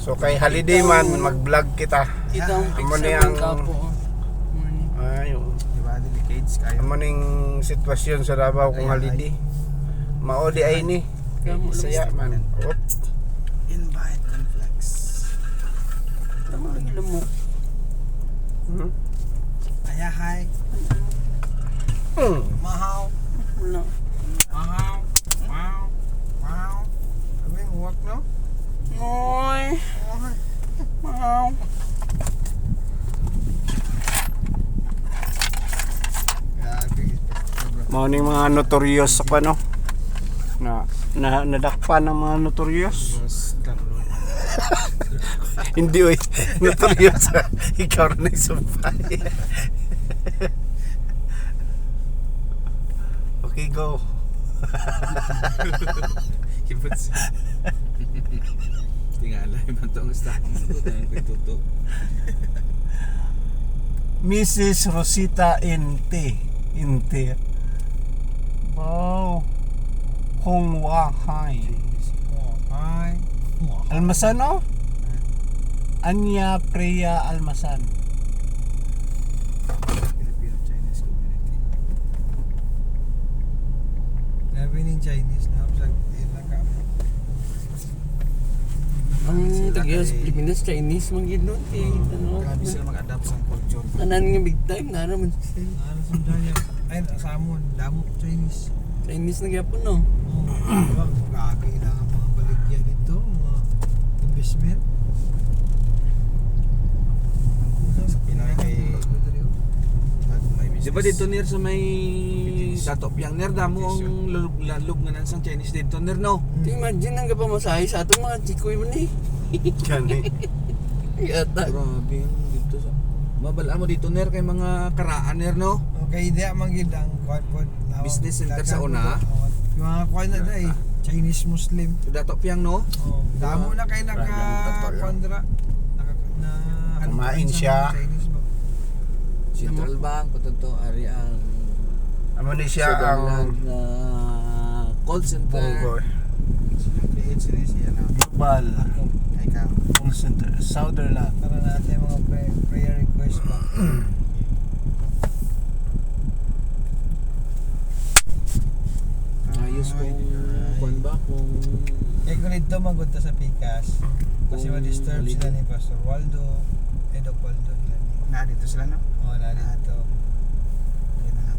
So kay holiday man mag-vlog kita. Ito ang Amo picture ni ng ang- kapo. Ayo. Di ba delicates kayo? Amo ning sitwasyon sa Davao kung holiday. Mao di ay ni. Kay Bisaya man. Oh, Invite Conflex. Tama lang ilan mo. Hmm. Aya hi. Hmm. Mahaw. Wala. Mahaw. Wow. Wow. Kami walk no? Noy. Okay. Wow. Grabe. Mao ning mga notorious sa pano. Na, na nadakpan ng mga notorious. Hindi oy. Notorious. Ikaw na nagsumpay. okay, go. Mo. Ito yung pagtuto. Mrs. Rosita Inte. Inte. Wow. Hong Wahay. Hi. Almasan no? Anya Preya Almasan. Filipino-Chinese community. Grabe ng Chinese na. Sa ilang ka. Ang tagay sa Pilipinas, Chinese, gano'n. Eh, ano, Grabe sila mag-adapt sa culture. Tanan nga big time, na naman siya. Ano sa daya? Ay, sa amon, damo Chinese. Chinese na gyapon, no? Oh, diba? Grabe lang ang mga baligyan dito, mga investment. Sa Pinoy kay Di ba dito nir sa may Dato Piang nir damo ang lalug, lalug nga nansang Chinese dito nir no. Ito imagine ang kapamasahe sa atong mga chikoy mo ni. Gani. Yata. Grabe yung dito sa Mabalaan mo dito nir kay mga karaan nir no. Okay, di ang magid ang kwan po. Business center sa una? Yung mga kwan na da eh. Chinese Muslim. Sa Dato Piang no. Oh, damo na kayo naka kondra. Na ano Kumain sa mga siya. Chinese? Central Bank patunto ari ang Amo ni siya ang na call center. Create sila siya na. Global Ay ka. Call Center Sutherland. Para natin mga pray- prayer request ba. Ayos kung kwan ba kung Kaya kung dito magpunta sa Pikas, kasi Kung ma-disturb sila ni Pastor Waldo, Doc Waldo Na dito sila no? Oo, na dito.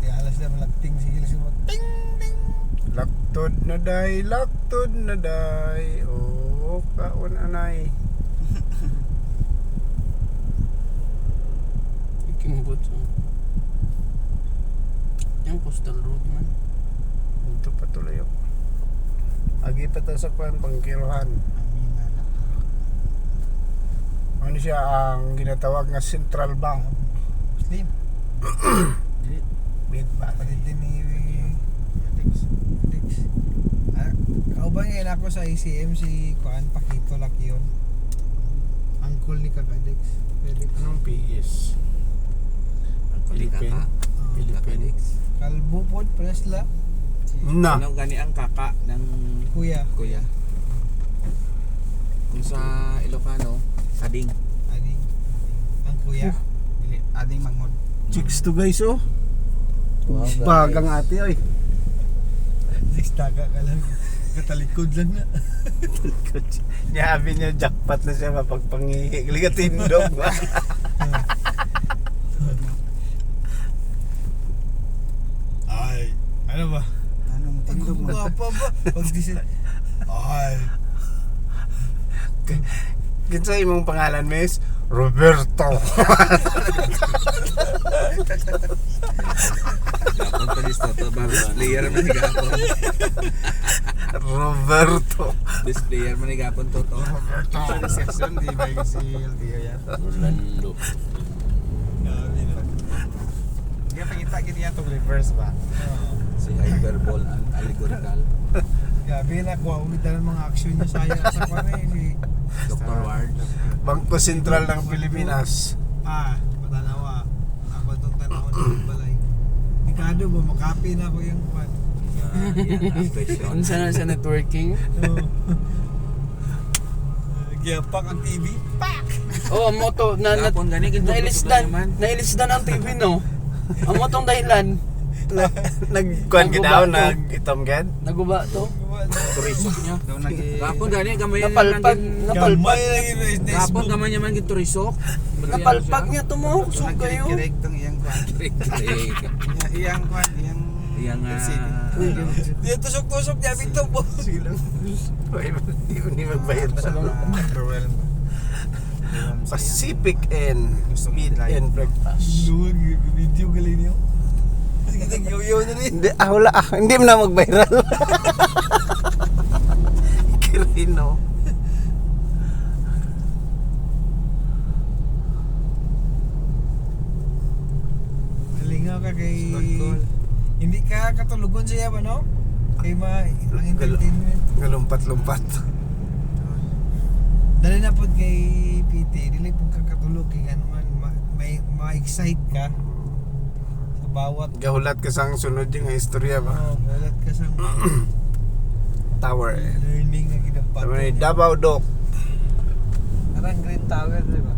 Kaya alas sila malagting sige sila mo. Ting! Ting! Laktod na day, laktod na day. Oh, kaon anay. Kimbot. oh. Yung postal road man. Ito patuloy ako. Agi pa sa kwan bangkirohan. Ano siya ang ginatawag nga Central Bank. Muslim. Big ba? Kapatid din ni Dix. Ah, kauban ngayon ako sa ACM si Kuan Pakito Laki yun. Uncle ni Kagadix. Felix. Anong PS? kaka. Philippine. Kalbo po, presla. Na. Ano gani ang kaka ng Kuya. kuya. Kung sa Ilocano, kading. Ading. Ang kuya. Dili, ading mangod. Chicks to guys oh. Wow, guys. Bagang ate oy. Six taka ka lang. Katalikod lang na. Niyabi niya jackpot na siya mapagpangihi. Liga tindog ba? Ay. Ano ba? Ano mo Ang tindog mo? gumapa ba? Pag di sila. Ay. Kinsa imong pangalan miss? Roberto. Gapon pa ni Toto ba? Best player man ni Gapon. Roberto. Best player man ni Gapon Toto. Sa reception, di ba yung si LTO yan? Orlando. Grabe na. Hindi ka pakita gini yan itong reverse ba? Si Hyperball and Allegorical. Grabe na. Kuha ulit na ng mga action niya saya sa kwan eh. Dr. Ward. Bangko Sentral ng Pilipinas. Ah, patanawa. Ako itong tanawa ng balay. Ikado ba? Makapi na ako yung kwan. Yan ang question. Unsa na sa networking? Oo. Nagyapak ang TV. Pak! Oh, ang moto na, na nailisdan, nailisdan ang TV no. Ang motong dahilan, Nagkuhan Naguba to. nag-itom gad. naguba to. Turisok niya. Daw nag Gapon gani gamay Napalpag, napalpag, is- Gapon gamay niya man giturisok. napalpag niya to mo. So kayo. Tong iyang kwan. Iya- Iyang kwan, iyang Yang LCD. Dia tusok-tusok niya bito po. Sige lang. Hindi mo ni magbayad. overwhelmed. Pacific and i-live. and Breakfast. Luwag, video galing niyo. Sige, nag-yoyo na rin. Hindi, ah, wala ah. Hindi mo na mag-viral. Kirino. Nalingaw ka kay... Hindi ka katulugon siya ba, no? Kay ma... Ang entertainment. Ngalumpat-lumpat. Dali na po kay PT, dili po ka katulog kay ano man, ma- may ma-excite ka bawat Gahulat ka sang sunod yung istorya ba? oh, gulat ka sa Tower. eh. learning nga ginapat. Sabi ni Davao Doc. Parang Green Tower, di ba?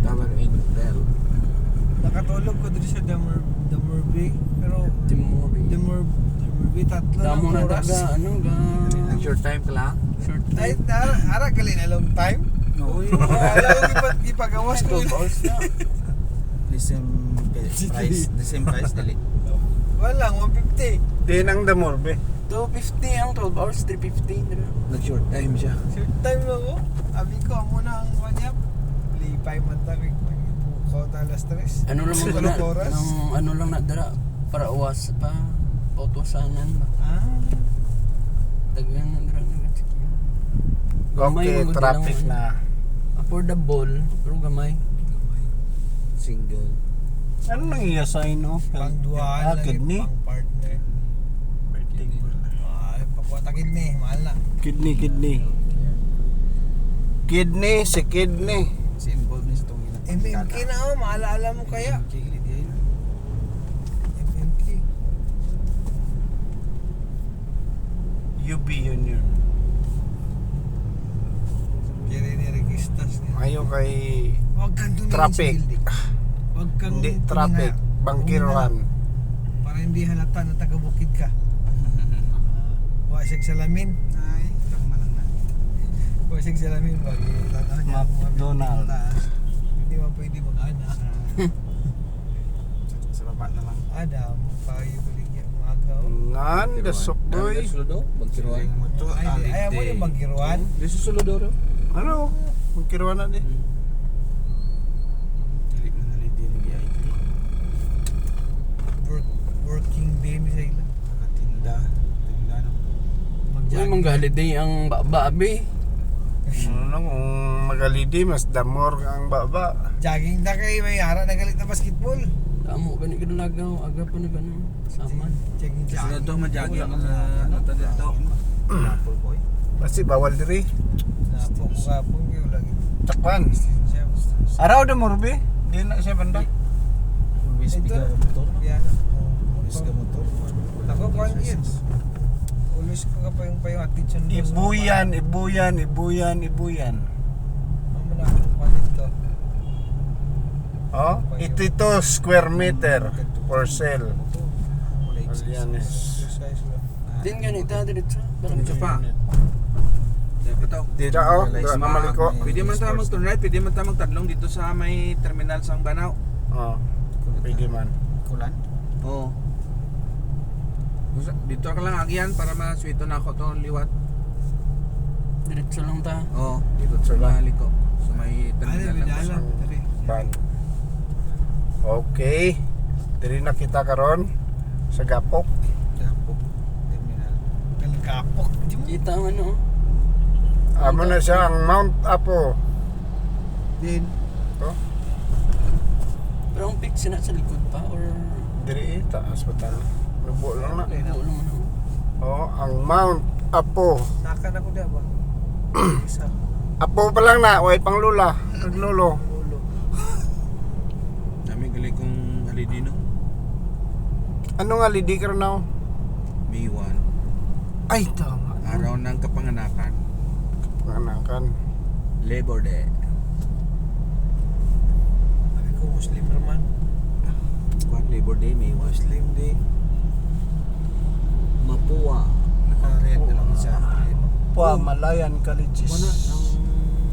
Tower Intel. Nakatulog ko dito sa Damor Damorby, pero Timori. Damor Damorby tatlo Damo na oras. daga, ano ga. Short time ka lang. Short Ay, time. ara, ara gali na long time. Oo. Oh, alam ko ipa, ipagawas ko. 12 price, the same price dili. Wala, 150. Di nang Damorbe. 250 ang 12 hours, 350. diba? Nag short time siya. Short time lang ko. Abi ko, amo na ang kanyap. Lipay man ta kay buko talas tres. Ano lang mga na, ng, ano lang na dara para uwas pa pautusanan ba. Ah. Tagan na dara na Okay, mga traffic na. Affordable, pero gamay. Single. Ano nang iya sa ino? Pang dual Ah, lang kidney. eh, pang partner. Ay, pakuha kidney, mahal na. Kidney, kidney. Kidney, si kidney. Si involved ni sa tong ina. MMK na oh, maalaala mo kaya. MMK. UB yun yun. Kaya ni Registas niya. Ayaw kay Huwag kang Traffic. sa building. Kang hindi traffic, Huwag bangkiruan. Para hindi halata na taga-bukid ka. Huwag siyang salamin. Ay, tama lang na. Huwag siyang salamin. Niya. ang mga McDonald. Hindi man pwede mag-ana. Sa- Sa baba na lang. Ada, payo kuligya. Magaw. Ngan, dasok boy. Sulodo, magkiruan. Mo ayaw mo yung magkiruan. Sulodo ro. Ano? Magkiruan na di. Dili man nalit din ni IT. Work, working day ni sa ila. Nakatinda. Tinda no. Ay, Mag-jogging. manghaliday ang babi. Ano lang, kung magalidi, mas damor ang baba. Jogging na kay may ara na galit na basketball. Tamo gani kadalagaw, aga pa na gano. Saman. Jogging Sunod jogging. to majagi ang ano to dito. Apple boy. Kasi bawal diri. Napo ko kapon kayo lagi. Takpan. Araw da morbe. Di na siya banda. Ito. biga Yan. Always ga motor. Ako kuan yun. Always ko ka pa yung pa yung attention. Ibuyan, ibuyan, ibuyan, ibuyan. Amo na ako kuan dito. Oh, ito ito square meter for sale. Alianes. Din gani ta diretso. Siya pa? Ito. Di na oh, dra na maliko. Pwede man tayo mag-turn right, pwede man tayo magtadlong dito sa may terminal sa Banao. Oh, pwede man. Kulan. Oo. Gusto- Dito ka lang agyan para maswito na ako to liwat. Diretso lang ta. Oo, dito sa maliko. Sa may Ano, terminal lang. Tari. Ban. Okay. Diri na kita karon sa Gapok. Gapok. Terminal. Kalkapok. Di mo. Kita ano. Amo na siya ang Mount Apo. Din. Oh, Pero ang pick sina sa likod pa or diri taas pa tayo. Lubo lang na. Lubo lang ano. Oh, ang Mount Apo. Nakan ako da ba? Isa. Apo pa lang na, way pang lula. Naglolo. Ulo. Dami gali kong halidino. Ano nga lidi ka na? May 1. Ay, tama. Araw ng kapanganakan. Panganakan. Labor Day. Sabi ko, Muslim naman. Kuan Labor Day, may Muslim Day. Mapua. Naka-red na lang isa. Pa, Malayan Colleges. Na ng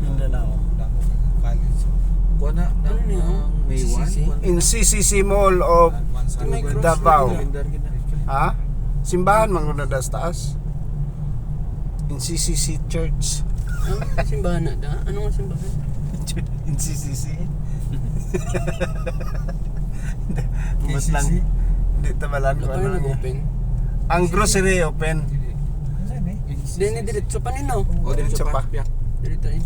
Mindanao. Dako ka college. ng Ano ng May 1. CCC? In CCC Mall of Davao. Ha? Simbahan man kuna das taas. In CCC Church. Ano? Simbahan na da? Ano nga simbahan? In CCC. KCC? lang. Hindi tabalan ko Wala ano. rin niya. Ang grocery open. Dini diretso pa nino. O din Diretso pa. Dito eh.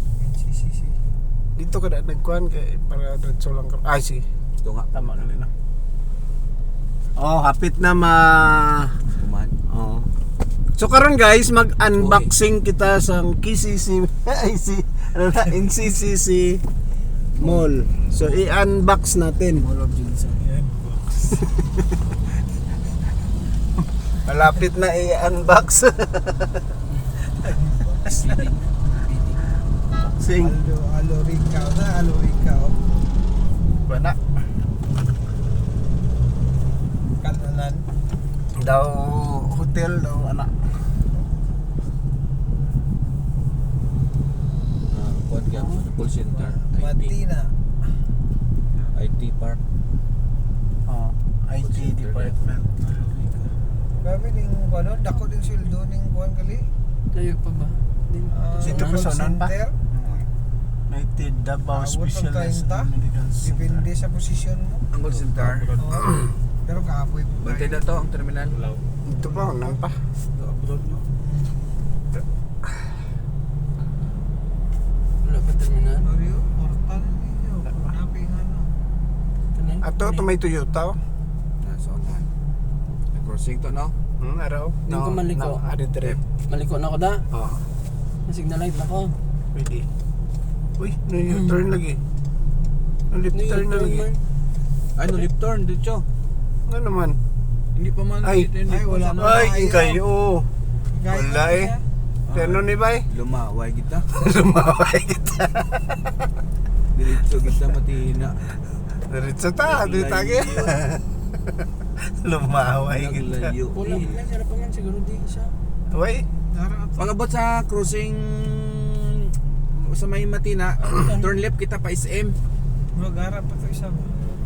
Dito ka na nagkuhan kay para diretso lang ka. Ay, si. Ito nga. Tama na rin. Oh, hapit na ma Kuman. Oh. So karon guys, mag-unboxing kita sa KCC ano na NCCC Mall. So i-unbox natin. Mall of Jensen. Yan. Malapit na i-unbox. Sing. Alo, alo Ricao na, alo Ricao. Bana. Kananan. Daw hotel daw anak. Kuan ka call center. Matina. IT Park. Oh, IT department. Grabe ning ano, dako din sildo ning kuan kali. Layo pa ba? Din. Ah, Dito pa sa pa? center. United Davao 30? Medical Center. Depende sa posisyon mo. Ang call center. Pero kaapoy po Bantay na to ang terminal. Ito pa, unan pa. Abroad no. Wala pa terminal. Oreo, portal ninyo. Hanapin ano. Ato, ito may Toyota. oh. Crossing to no. Hmm, araw. Di ko maliko. No, adi dire. Maliko na ako da. Oh, Signal light na ko. pwede. Uy, no U-turn lagi. Ni turn na lagi. man. Ay, no left turn dito. Ano naman? Hindi pa man Ay. dito, hindi Ay, wala pa. Ay, kayo. Wala eh. Pero ni bay? Lumaway kita. Lumaway kita. Diretso kita matina. Diretso ta, di tagi. Lumaway kita. Naglayo. Wala pa man. Sarap man siguro di Dara at Pagabot sa cruising sa may Matina, turn left kita pa SM. Mag-harap pa to isa ba?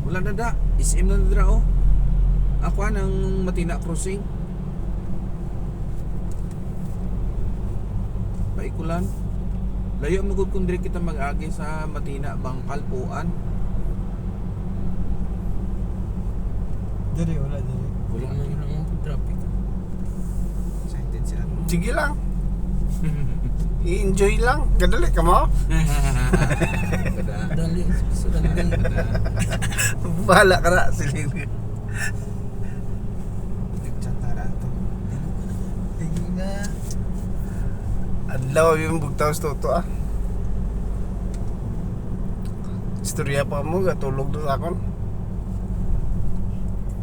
Wala na da. SM na na oh. Ako ng Matina crossing. Paikulan. Layo mo gud kung diri kita mag-agi sa Matina Bangkal Puan. Dere, wala dere. Wala man yun ang traffic. Excited siya. sige lang. I-enjoy lang. Gadali ka mo. Dali. Dali. Bahala ka na. Siling. Adlaw yung bugtaw sa toto ah. Istorya pa mo, gatulog doon akon.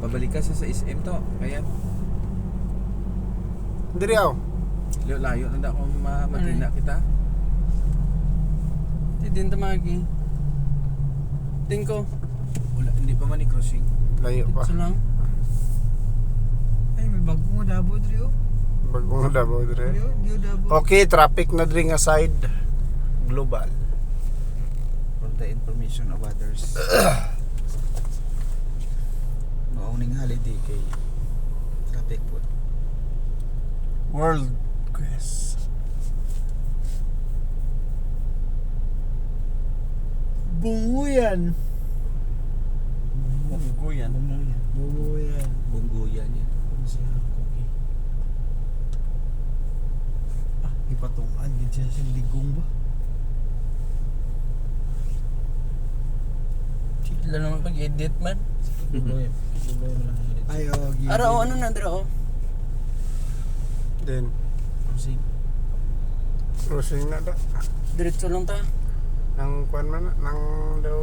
Pabalik ka sa sa SM to. Kaya Diri aw. layo, layo na kung ma Matina kita. Di din tamagi. Din ko. Wala hindi pa man ni crossing. Layo pa. Dito lang. Ay, may bagong dabo dre oh. Davao Dre, dire. oh, di dabo. Okay, traffic na diri nga side. Global. For the information of others. Mauning holiday kay traffic po. World Quest. Bunguyan. Bunguyan. Bunguyan. Bungguyan yan. Ah, ipatungan gid siya sa ligong ba? Sila naman pag-edit man. Ay, oh, gid. Ara o ano na dira o. Then, Crossing. crossing na da. Diretso lang ta. Nang kuan man na, nang daw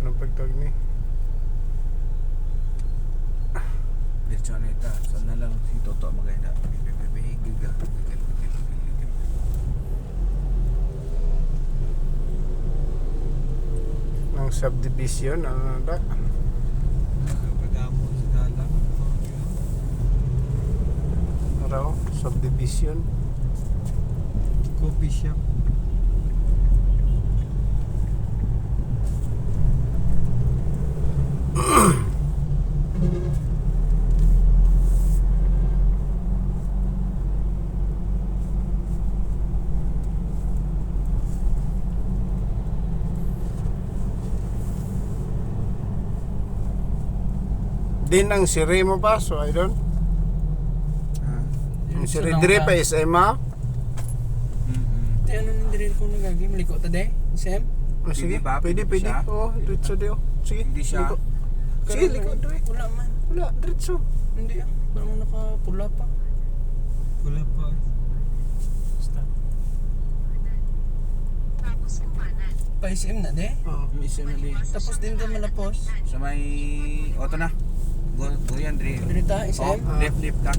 nang pagtawag ni. Diretso na ita. Saan na lang si Toto maganda. Bibibibig, giga, gigil, gigil, gigil, gigil. Ng subdivision ano na dalang. raw subdivision Coffee shop. Din ang siri mo pa so I don't Ah. ang siri dire pa is Emma. Te, ano nang dire ko nagagi? Maliko ta de? Sam? oh, sige Pwede ba? pwede Pwede siya? oh diretso dio sige Hindi siya. liko. sige liko dire Wala man. wala diretso Hindi ah. Wala man nakapula pa. Wala pa. Pa SM na de? oh. May isa na di. Tapos din ka malapos. Sa may auto na. Go, go yan, Dre. Dili ta Oh, SM? left, left ka.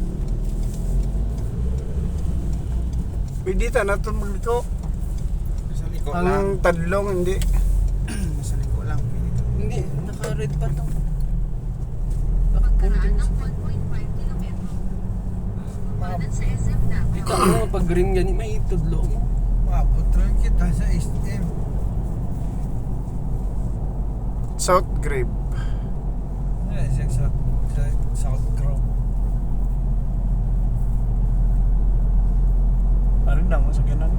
pwede ta na to magliko liko lang. ang tadlong hindi Sa liko lang. Hindi, naka-red pa to. Nakapulo din sa Dito mo pag green gani may tudlo mo. Maabot lang kita sa SM. South Grave Ano siya sa, sa South Grove. ano na mo sa ganan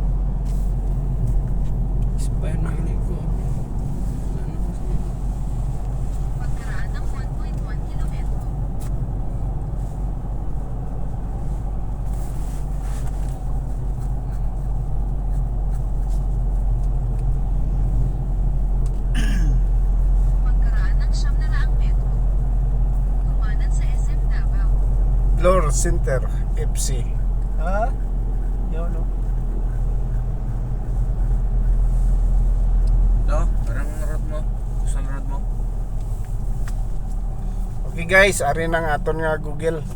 Expire na ko. Ano ko sa- Lore Center FC ha yun no Do, parang road mo. Saan road mo? Okay guys, ari nang aton nga Google.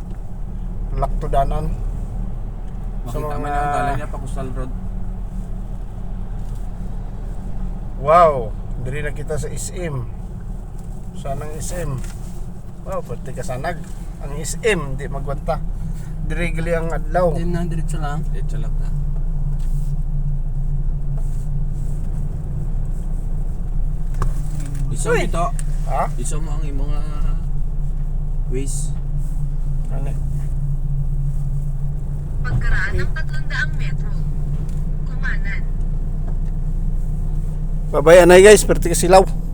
Laktudanan. Makita mo mga- na ang dala niya pa Coastal Road. Wow, diri na kita sa SM. Saan ang SM? Wow, pati kasanag. Ang SM, di magwanta. Diri gali ang adlaw. Then na diretso lang. Diretso lang. Iso Uy! ito. Ha? Iso mo ang imong mga ways. Ano? Pagkaraan ng 300 metro. Kumanan. Bye-bye anay guys, perti ka silaw.